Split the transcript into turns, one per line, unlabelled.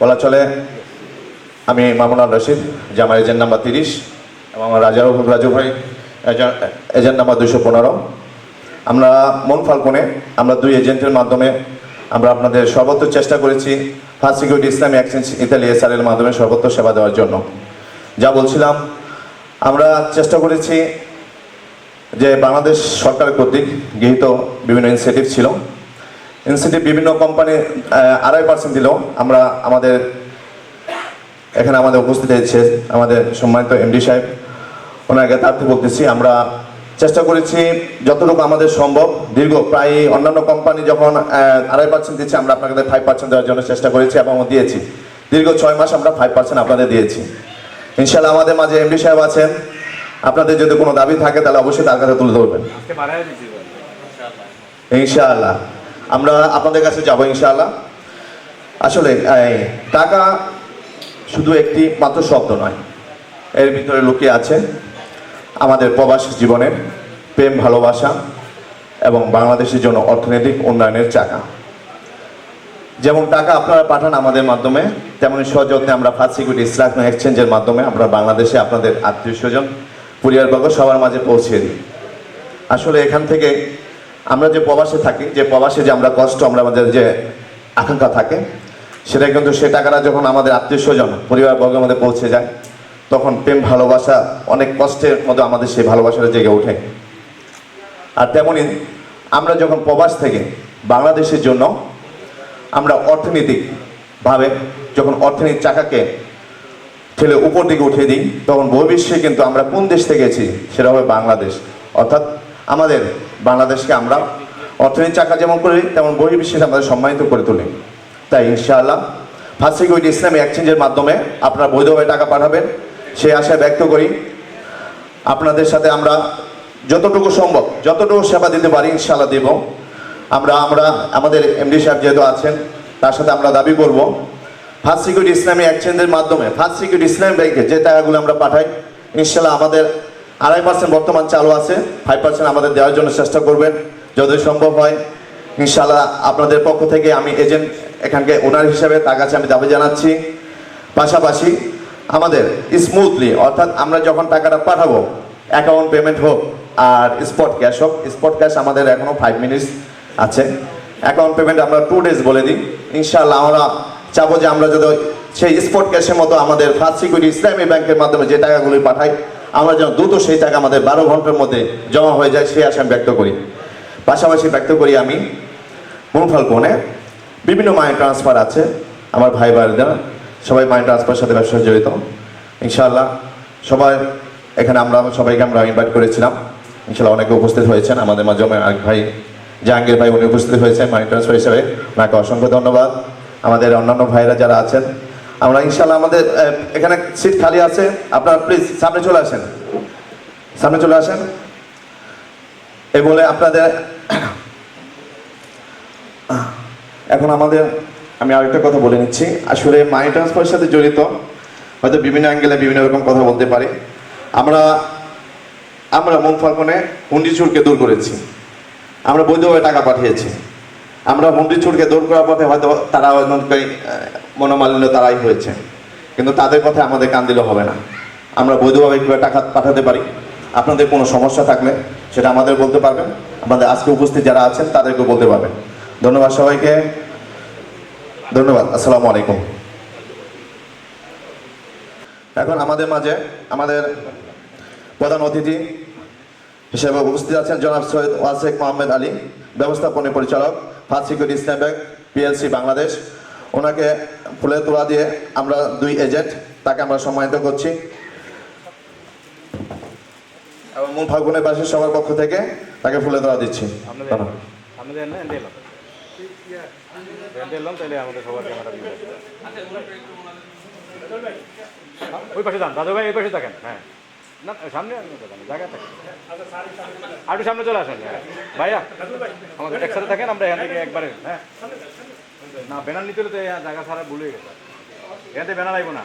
বলা চলে, আমি মামুনার রশিদ যে আমার এজেন্ট নাম্বার তিরিশ, এবং আমার রাজারও রাজু ভাই এজেন্ট নাম্বার দুশো পনেরো। আমরা মন ফাল্গুনে, আমরা দুই এজেন্টের মাধ্যমে, আমরা আপনাদের সর্বত্র চেষ্টা করেছি first security Islami exchange Italy SR এর মাধ্যমে সর্বত্র সেবা দেওয়ার জন্য। যা বলছিলাম, আমরা চেষ্টা করেছি যে বাংলাদেশ সরকার কর্তৃক গৃহীত বিভিন্ন ইনসেটিভ ছিল। ইনসেটিভ বিভিন্ন কোম্পানি আড়াই পার্সেন্ট দিলেও আমরা আমাদের এখানে আমাদের উপস্থিত হয়েছে আমাদের সম্মানিত এমডি সাহেব। ওনাকে তার থেকে বলতেছি আমরা চেষ্টা করেছি যতটুকু আমাদের সম্ভব দীর্ঘ প্রায় অন্যান্য কোম্পানি যখন আড়াই পার্সেন্ট দিচ্ছে আমরা আপনাদের ফাইভ পার্সেন্ট দেওয়ার জন্য চেষ্টা করেছি এবং দিয়েছি। দীর্ঘ ছয় মাস আমরা ফাইভ পার্সেন্ট আপনাদের দিয়েছি। ইনশাল্লাহ আমাদের মাঝে এমডি সাহেব আছেন। আপনাদের যদি কোনো দাবি থাকে তাহলে অবশ্যই তার কাছে তুলে ধরবেন। ইনশাআল্লাহ। আমরা আপনাদের কাছে যাব ইনশাআল্লাহ। আসলে টাকা শুধু একটি মাত্র শব্দ নয়। এর ভিতরে লুকিয়ে আছে আমাদের প্রবাস জীবনের প্রেম, ভালোবাসা এবং বাংলাদেশের জন্য অর্থনৈতিক উন্নয়নের চাকা। যেমন টাকা আপনারা পাঠান আমাদের মাধ্যমে, তেমনি সযত্নে আমরা ফার্স্ট সিকিউরিটি ইসলাম এক্সচেঞ্জের মাধ্যমে আমরা বাংলাদেশে আপনাদের আত্মীয় স্বজন, পরিবারবর্গ সবার মাঝে পৌঁছে দিই। আসলে এখান থেকে আমরা যে প্রবাসে থাকি, যে প্রবাসে যে আমরা কষ্ট, আমরা আমাদের যে আকাঙ্ক্ষা থাকে, সেটা কিন্তু সে টাকাটা যখন আমাদের আত্মীয় স্বজন পরিবার বর্গের মধ্যে পৌঁছে যায়, তখন প্রেম, ভালোবাসা, অনেক কষ্টের মতো আমাদের সেই ভালোবাসাটা জেগে ওঠে। আর তেমনি আমরা যখন প্রবাস থেকে বাংলাদেশের জন্য আমরা অর্থনৈতিকভাবে যখন অর্থনীতির চাকাকে ঠেলে উপর দিকে উঠিয়ে দিই, তখন বহির্বিশ্বে কিন্তু আমরা কোন দেশ থেকে এসেছি সেটা হবে বাংলাদেশ। অর্থাৎ আমাদের বাংলাদেশকে আমরা অর্থনীতি চাকা যেমন করি তেমন বহির্বিশ্বে আমাদের সম্মানিত করে তুলি। তাই ইনশাআল্লাহ ফার্স্ট সিকিউরিটি ইসলামী এক্সচেঞ্জের মাধ্যমে আপনারা বৈধভাবে টাকা পাঠাবেন। সেই আশা ব্যক্ত করি, আপনাদের সাথে আমরা যতটুকু সম্ভব, যতটুকু সেবা দিতে পারি ইনশাআল্লাহ দেব। আমরা আমরা, আমাদের এমডি সাহেব যেহেতু আছেন, তার সাথে আমরা দাবি করব। ফার্স্ট সিকিউরিটি ইসলামী এক্সচেঞ্জের মাধ্যমে ফার্স্ট সিকিউরিটি ইসলামী ব্যাংকে যে টাকাগুলো আমরা পাঠাই ইনশাল্লাহ আমাদের আড়াই পার্সেন্ট বর্তমান চালু আছে ফাইভ পার্সেন্ট আমাদের দেওয়ার জন্য চেষ্টা করবেন যদি সম্ভব হয়। ইনশাল্লাহ আপনাদের পক্ষ থেকে আমি এজেন্ট এখানকে ওনার হিসাবে তার কাছে আমি দাবি জানাচ্ছি। পাশাপাশি আমাদের স্মুথলি অর্থাৎ আমরা যখন টাকাটা পাঠাবো অ্যাকাউন্ট পেমেন্ট হোক আর স্পট ক্যাশ হোক স্পট ক্যাশ আমাদের এখনও ফাইভ মিনিটস আছে। অ্যাকাউন্ট পেমেন্ট আমরা টু ডেজ বলে দিই। ইনশাআল্লাহ আমরা চাবো যে আমরা যদি সেই স্পট ক্যাশের মতো আমাদের ফার্স্ট সিকিউরিটি ইসলামী ব্যাংকের মাধ্যমে যে টাকাগুলি পাঠাই আমরা যেন দ্রুত সেই টাকা আমাদের বারো ঘণ্টার মধ্যে জমা হয়ে যায়, সেই আশা ব্যক্ত করি। পাশাপাশি ব্যক্ত করি আমি মনফাল কোণে বিভিন্ন মানি ট্রান্সফার আছে, আমার ভাই ভাইরা সবাই মানি ট্রান্সফারের সাথে ব্যবসা জড়িত। ইনশাআল্লাহ সবাই, এখানে আমরা সবাইকে আমরা ইনভাইট করেছিলাম। ইনশাআল্লাহ অনেকে উপস্থিত হয়েছেন, আমাদের মাধ্যমে আরেক ভাই জাহাঙ্গীর ভাই, উনি উপস্থিত হয়েছেন মানি ট্রান্সফার হিসেবে। ওনাকে অসংখ্য ধন্যবাদ। আমাদের অন্যান্য ভাইরা যারা আছেন আমরা ইনশাআল্লাহ আমাদের এখানে সিট খালি আছে। আপনারা প্লিজ সামনে চলে আসেন। সামনে চলে আসেন। এ বলে আপনাদের, এখন আমাদের, আমি আরেকটা কথা বলে নিচ্ছি। আসলে মানি ট্রান্সফারের সাথে জড়িত, হয়তো বিভিন্ন অ্যাঙ্গেলে বিভিন্ন রকম কথা বলতে পারি। আমরা আমরা মন ফাল্কনে হুন্ডি চুরকে দূর করেছি। আমরা বৈধভাবে টাকা পাঠিয়েছি। আমরা হুন্ডি চুরকে দূর করার পথে হয়তো তারা মনোমালিন্য তারাই হয়েছে। কিন্তু তাদের কথা আমাদের কান দিলে হবে না। আমরা বৈধভাবে কীভাবে টাকা পাঠাতে পারি? আপনাদের কোনো সমস্যা থাকলে সেটা আমাদের বলতে পারবেন। আমাদের আজকে উপস্থিত যারা আছেন তাদেরকে বলতে পারবেন। ধন্যবাদ সবাইকে। ধন্যবাদ। আসসালামু আলাইকুম। এখন আমাদের মাঝে আমাদের প্রধান অতিথি হিসেবে উপস্থিত আছেন জনাব সৈয়দ ওয়াসেক মোহাম্মদ আলী। ব্যবস্থাপনা পরিচালক first security Islam bank PLC Bangladesh. ওনাকে ফুলের তোলা দিয়ে আমরা দুই এজেন্ট তাকে আমরা সম্মানিত করছি। এবং মূল ফাল্গুনের বাসীর সবার পক্ষ থেকে তাকে ফুলে তোলা দিচ্ছি।
ওই পাশে যান দাদু ভাই এই পাশে থাকেন হ্যাঁ। না, সামনে জায়গা থাকে। আর একটু সামনে চলে আসেন হ্যাঁ। ভাইয়া, আমাদের একসাথে থাকেন, আমরা এখান থেকে একবারে হ্যাঁ। না, ব্যানার নিতে হলে তো জায়গা ছাড়া ভুলে গেছে। এখান থেকে ব্যানার আইব না।